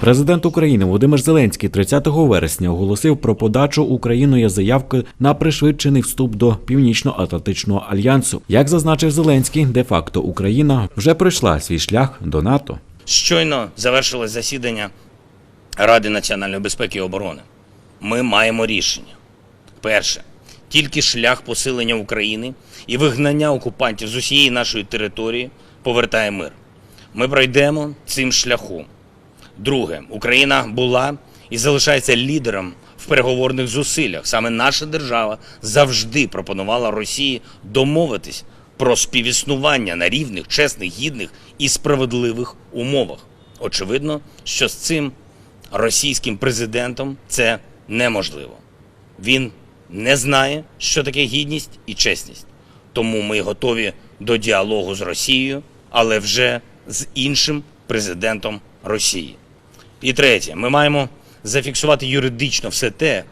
Президент України Володимир Зеленський 30 вересня оголосив про подачу Україною заявки на пришвидшений вступ до Північно-Атлантичного альянсу. Як зазначив Зеленський, де-факто Україна вже пройшла свій шлях до НАТО. Щойно завершилось засідання Ради національної безпеки і оборони. Ми маємо рішення. Перше, тільки шлях посилення України і вигнання окупантів з усієї нашої території повертає мир. Ми пройдемо цим шляхом. Друге, Україна була і залишається лідером в переговорних зусиллях. Саме наша держава завжди пропонувала Росії домовитись про співіснування на рівних, чесних, гідних і справедливих умовах. Очевидно, що з цим російським президентом це неможливо. Він не знає, що таке гідність і чесність. Тому ми готові до діалогу з Росією, але вже з іншим президентом Росії. І третє, ми маємо зафіксувати юридично все те,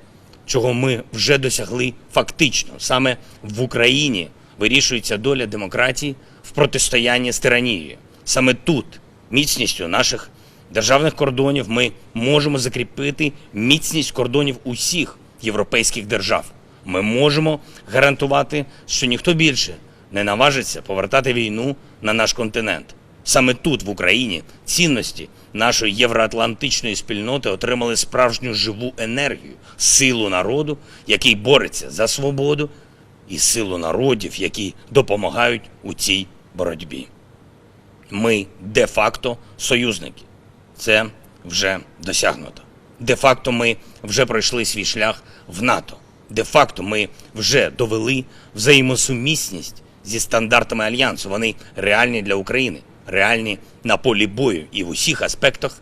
чого ми вже досягли фактично. Саме в Україні вирішується доля демократії в протистоянні з тиранією. Саме тут, міцністю наших державних кордонів, ми можемо закріпити міцність кордонів усіх європейських держав. Ми можемо гарантувати, що ніхто більше не наважиться повертати війну на наш континент. Саме тут, в Україні, цінності нашої євроатлантичної спільноти отримали справжню живу енергію, силу народу, який бореться за свободу, і силу народів, які допомагають у цій боротьбі. Ми де-факто союзники. Це вже досягнуто. Де-факто ми вже пройшли свій шлях в НАТО. Де-факто ми вже довели взаємосумісність зі стандартами альянсу. Вони реальні для України, реальні на полі бою і в усіх аспектах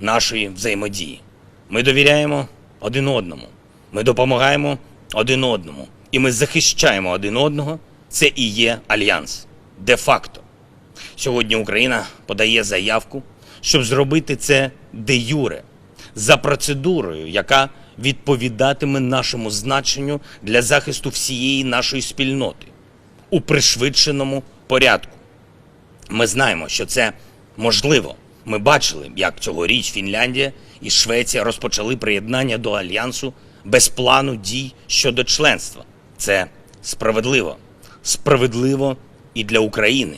нашої взаємодії. Ми довіряємо один одному, ми допомагаємо один одному, і ми захищаємо один одного. Це і є альянс. Де-факто. Сьогодні Україна подає заявку, щоб зробити це де юре, за процедурою, яка відповідатиме нашому значенню для захисту всієї нашої спільноти у пришвидшеному порядку. Ми знаємо, що це можливо. Ми бачили, як цьогоріч Фінляндія і Швеція розпочали приєднання до альянсу без плану дій щодо членства. Це справедливо. Справедливо і для України,